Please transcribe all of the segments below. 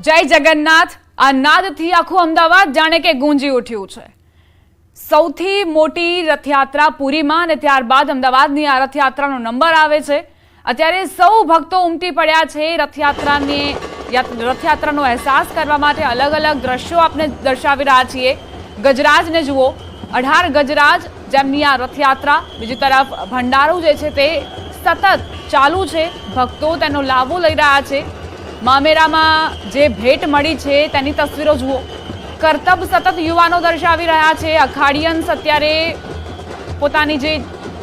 જય જગન્નાથ. આ નાદથી આખું અમદાવાદ જાણે કે ગુંજી ઉઠ્યું છે. સૌથી મોટી રથયાત્રા પુરીમાં અને ત્યારબાદ અમદાવાદની આ રથયાત્રાનો નંબર આવે છે. અત્યારે સૌ ભક્તો ઉમટી પડ્યા છે રથયાત્રાને રથયાત્રાનો અહેસાસ કરવા માટે અલગ અલગ દ્રશ્યો આપને દર્શાવી રહ્યા છીએ. ગજરાજને જુઓ. અઢાર ગજરાજ જેમની આ રથયાત્રા. બીજી તરફ ભંડારો જે છે તે સતત ચાલુ છે. ભક્તો તેનો લાભો લઈ રહ્યા છે. મામેરામાં જે ભેટ મળી છે, તેની તસવીરો જુઓ. કરતબ સતત યુવાનો દર્શાવી રહ્યા છે. અખાડિયન્સ અત્યારે પોતાની જે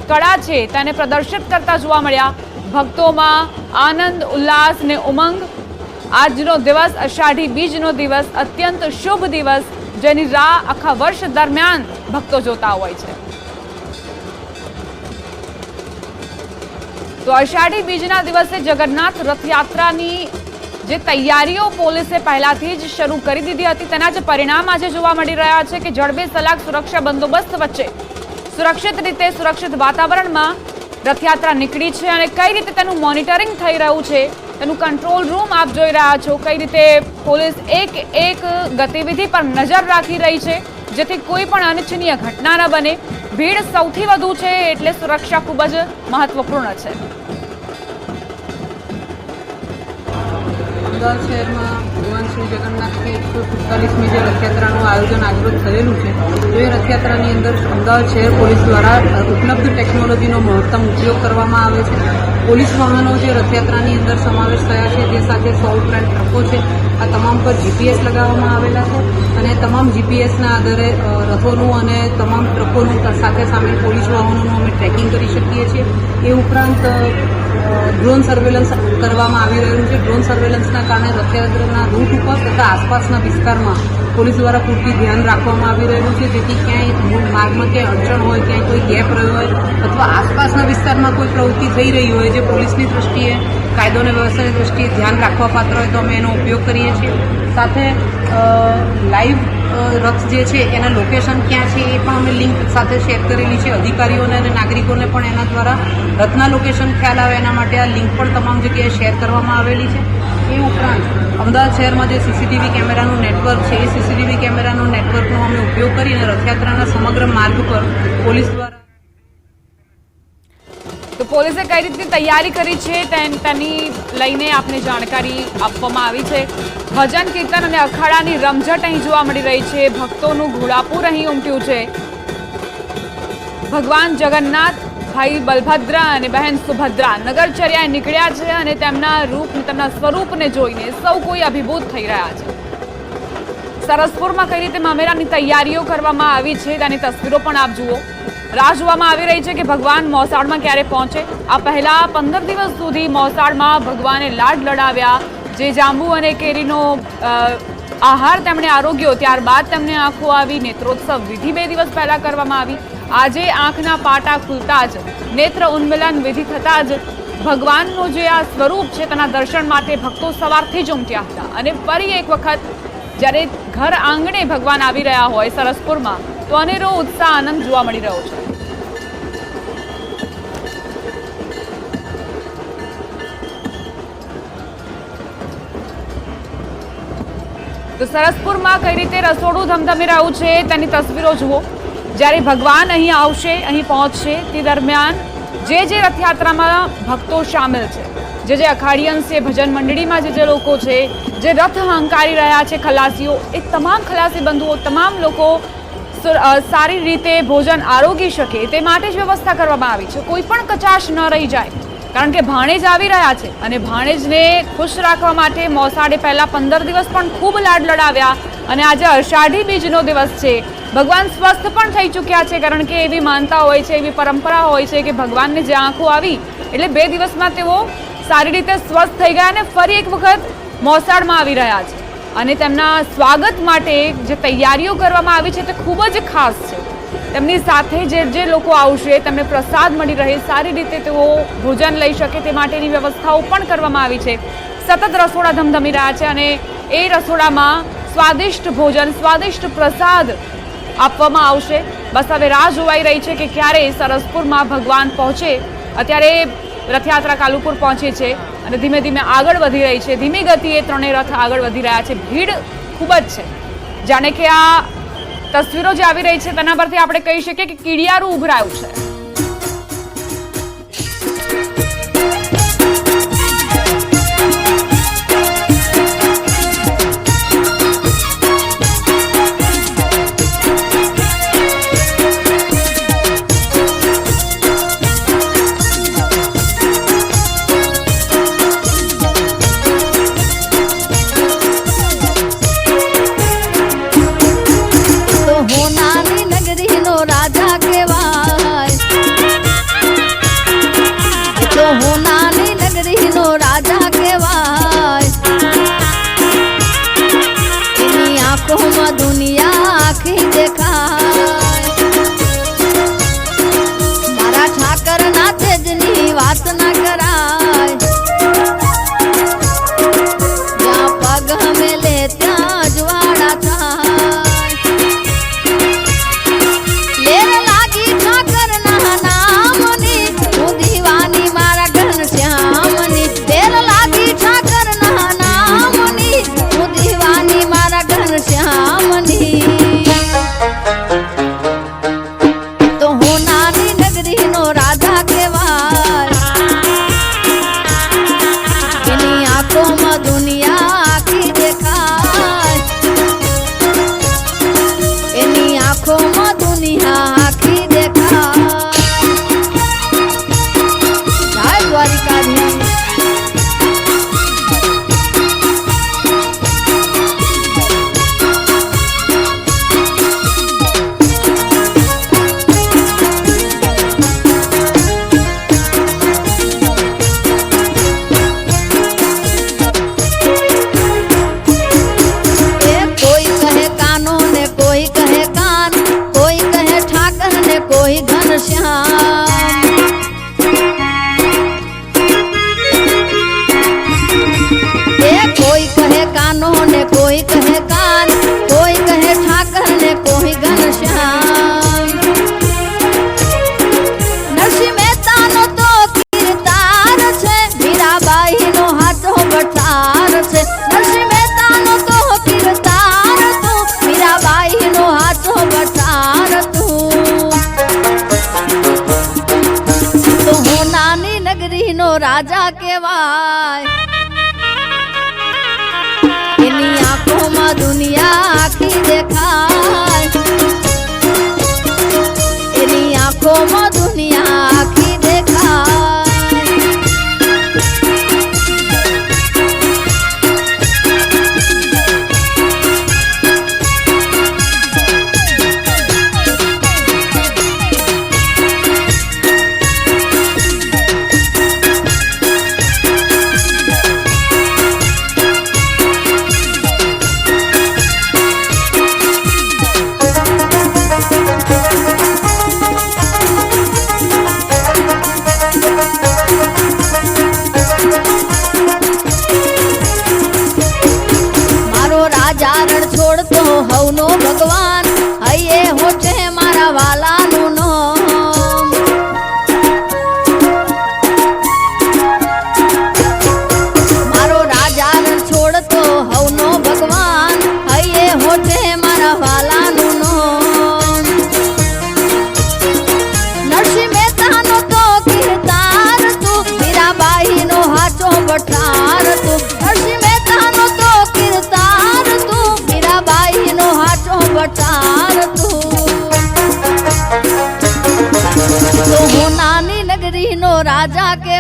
કળા છે, તેને પ્રદર્શિત કરતા જોવા મળ્યા. ભક્તોમાં આનંદ, ઉલ્લાસ ને ઉમંગ. આજનો દિવસ, અષાઢી બીજનો દિવસ, અત્યંત શુભ દિવસ, જેની રાહ આખા વર્ષ દરમિયાન ભક્તો જોતા હોય છે. તો અષાઢી બીજના દિવસે જગન્નાથ રથયાત્રાની જે તૈયારીઓ પોલીસે પહેલાથી જ શરૂ કરી દીધી હતી, તેના જ પરિણામ આજે જોવા મળી રહ્યા છે કે જડબે સલાક સુરક્ષા બંદોબસ્ત વચ્ચે સુરક્ષિત રીતે સુરક્ષિત વાતાવરણમાં રથયાત્રા નીકળી છે અને કઈ રીતે તેનું મોનિટરિંગ થઈ રહ્યું છે, તેનું કંટ્રોલ રૂમ આપ જોઈ રહ્યા છો. કઈ રીતે પોલીસ એક એક ગતિવિધિ પર નજર રાખી રહી છે, જેથી કોઈ પણ અનિચ્છનીય ઘટના ન બને. ભીડ સૌથી વધુ છે એટલે સુરક્ષા ખૂબ જ મહત્વપૂર્ણ છે. અમદાવાદ શહેરમાં ભગવાન શ્રી જગન્નાથની એકસો સુડતાલીસમી જે રથયાત્રાનું આયોજન આજરોજ થયેલું છે. તો એ રથયાત્રાની અંદર અમદાવાદ શહેર પોલીસ દ્વારા ઉપલબ્ધ ટેકનોલોજીનો મહત્તમ ઉપયોગ કરવામાં આવે છે. પોલીસ વાહનો જે રથયાત્રાની અંદર સમાવેશ થયા છે તે સાથે સો ઉપરાંત ટ્રકો છે, આ તમામ પર જીપીએસ લગાવવામાં આવેલા છે અને તમામ જીપીએસના આધારે રથોનું અને તમામ ટ્રકોનું સાથે સામે પોલીસ વાહનોનું અમે ટ્રેકિંગ કરી શકીએ છીએ. એ ઉપરાંત ડ્રોન સર્વેલન્સ કરવામાં આવી રહ્યું છે. ડ્રોન સર્વેલન્સના કારણે રથયાત્રાના રૂટ ઉપર તથા આસપાસના વિસ્તારમાં પોલીસ દ્વારા પૂરતી ધ્યાન રાખવામાં આવી રહ્યું છે. જેથી ક્યાંય માર્ગમાં ક્યાંય અડચણ હોય, ક્યાંય કોઈ ગેપ રહ્યો હોય અથવા આસપાસના વિસ્તારમાં કોઈ પ્રવૃત્તિ થઈ રહી હોય, જે પોલીસની દ્રષ્ટિએ કાયદો અને વ્યવસ્થાની દ્રષ્ટિએ ધ્યાન રાખવા પાત્ર હોય તો અમે એનો ઉપયોગ કરીએ છીએ. સાથે લાઈવ રથ જે છે, એના લોકેશન ક્યાં છે, એ પણ અમે લિંક સાથે શેર કરેલી છે. અધિકારીઓને અને નાગરિકોને પણ એના દ્વારા રથના લોકેશન ખ્યાલ આવે એના માટે આ લિંક પણ તમામ જગ્યાએ શેર કરવામાં આવેલી છે. એ ઉપરાંત, અમદાવાદ શહેરમાં જે સીસીટીવી કેમેરાનું નેટવર્ક છે, એ સીસીટીવી કેમેરાનું નેટવર્કનો અમે ઉપયોગ કરીને રથયાત્રાના સમગ્ર માર્ગ પર પોલીસ દ્વારા પોલીસે કઈ રીતની તૈયારી કરી છે તેની લઈને આપને જાણકારી આપવામાં આવી છે. ભજન, કીર્તન અને અખાડાની રમઝટ અહીં જોવા મળી રહી છે. ભક્તોનું ઘોડાપુર અહીં ઉમટ્યું છે. ભગવાન જગન્નાથ, ભાઈ બલભદ્ર અને બહેન સુભદ્રા નગરચર્યાએ નીકળ્યા છે અને તેમના રૂપ તેમના સ્વરૂપને જોઈને સૌ કોઈ અભિભૂત થઈ રહ્યા છે. સરસપુરમાં કઈ રીતે મામેરાની તૈયારીઓ કરવામાં આવી છે તેની તસવીરો પણ આપ જુઓ. રાહ જોવામાં આવી રહી છે કે ભગવાન મોસાળમાં ક્યારે પહોંચે? આ પહેલા પંદર દિવસ સુધી મોસાળમાં ભગવાને લાડ લડાવ્યા. જે જાંબુ અને કેરીનો આહાર તેમણે આરોગ્યો, ત્યારબાદ તેમને આંખો આવી, નેત્રોત્સવ વિધિ બે દિવસ પહેલાં કરવામાં આવી. આજે આંખના પાટા ખુલતા જ, નેત્ર ઉન્મિલન વિધિ થતાં જ ભગવાનનું જે આ સ્વરૂપ છે તેના દર્શન માટે ભક્તો સવારથી જ ઉમટ્યા હતા. અને ફરી એક વખત જ્યારે ઘર આંગણે ભગવાન આવી રહ્યા હોય સરસપુરમાં તો અનેરો ઉત્સાહ આનંદ જોવા મળી રહ્યો છે. તો સરસપુરમાં કઈ રીતે રસોડું ધમધમી રહ્યું છે તેની તસવીરો જુઓ. જ્યારે ભગવાન અહીં આવશે, અહીં પહોંચશે, તે દરમિયાન જે જે રથયાત્રામાં ભક્તો સામેલ છે, જે જે અખાડિયન્સ છે, ભજન મંડળીમાં જે જે લોકો છે, જે રથ હંકારી રહ્યા છે, ખલાસીઓ, એ તમામ ખલાસી બંધુઓ, તમામ લોકો સારી રીતે ભોજન આરોગી શકે તે માટે જ વ્યવસ્થા કરવામાં આવી છે. કોઈ પણ કચાશ ન રહી જાય. કારણ કે ભાણેજ આવી રહ્યા છે અને ભાણેજને ખુશ રાખવા માટે મોસાળે પહેલાં પંદર દિવસ પણ ખૂબ લાડ લડાવ્યા અને આજે અષાઢી બીજનો દિવસ છે. ભગવાન સ્વસ્થ પણ થઈ ચૂક્યા છે કારણ કે એવી માનતા હોય છે, એવી પરંપરા હોય છે કે ભગવાનને જે આંખો આવી એટલે બે દિવસમાં તેઓ સારી રીતે સ્વસ્થ થઈ ગયા અને ફરી એક વખત મોસાળમાં આવી રહ્યા છે. અને તેમના સ્વાગત માટે જે તૈયારીઓ કરવામાં આવી છે તે ખૂબ જ ખાસ છે. તેમની સાથે જે જે લોકો આવશે, તેમને પ્રસાદ મળી રહે, સારી રીતે તેઓ ભોજન લઈ શકે તે માટેની વ્યવસ્થાઓ પણ કરવામાં આવી છે. સતત રસોડા ધમધમી રહ્યા છે અને એ રસોડામાં સ્વાદિષ્ટ ભોજન, સ્વાદિષ્ટ પ્રસાદ આપવામાં આવશે. બસ હવે રાહ જોવાઈ રહી છે કે ક્યારે સરસપુરમાં ભગવાન પહોંચે. અત્યારે રથયાત્રા કાલુપુર પહોંચે છે. અને ધીમે ધીમે આગળ વધી રહી છે. ધીમી ગતિએ ત્રણેય રથ આગળ વધી રહ્યા છે. ભીડ ખૂબ જ છે. જાણે કે આ તસવીરો જે આવી રહી છે તેના પરથી આપણે કહી શકીએ કે કીડિયારું ઉભરાયું છે. હોનાની નગરીનો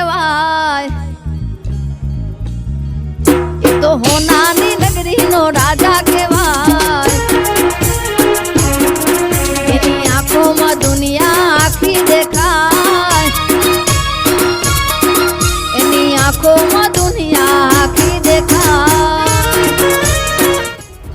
કહેવાય. એ તો હોનાની નાની નગરીનો રાજા કહેવાય. એની આંખોમાં દુનિયા આખી દેખાય. એની આંખોમાં દુનિયા આખી દેખાય.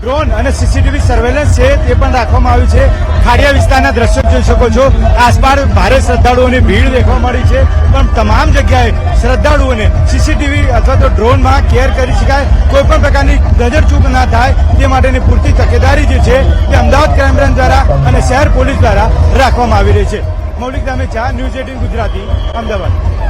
ડ્રોન અને સીસીટીવી સર્વેલન્સ છે, તે પણ રાખવામાં આવ્યું છે. ખાડિયા વિસ્તારના દ્રશ્યો જોઈ શકો છો. આસપાસ ભારે શ્રદ્ધાળુઓની ભીડ દેખવા મળી છે. પણ તમામ જગ્યાએ શ્રદ્ધાળુઓને સીસીટીવી અથવા તો ડ્રોનમાં કેર કરી શકાય. કોઈ પણ પ્રકારની નજરચૂક ના થાય તે માટેની પૂરતી તકેદારી જે છે તે અમદાવાદ ક્રાઇમ બ્રાન્ચ દ્વારા અને શહેર પોલીસ દ્વારા રાખવામાં આવી રહી છે. Maulik Damecha news eighteen Gujarati, Ahmedabad.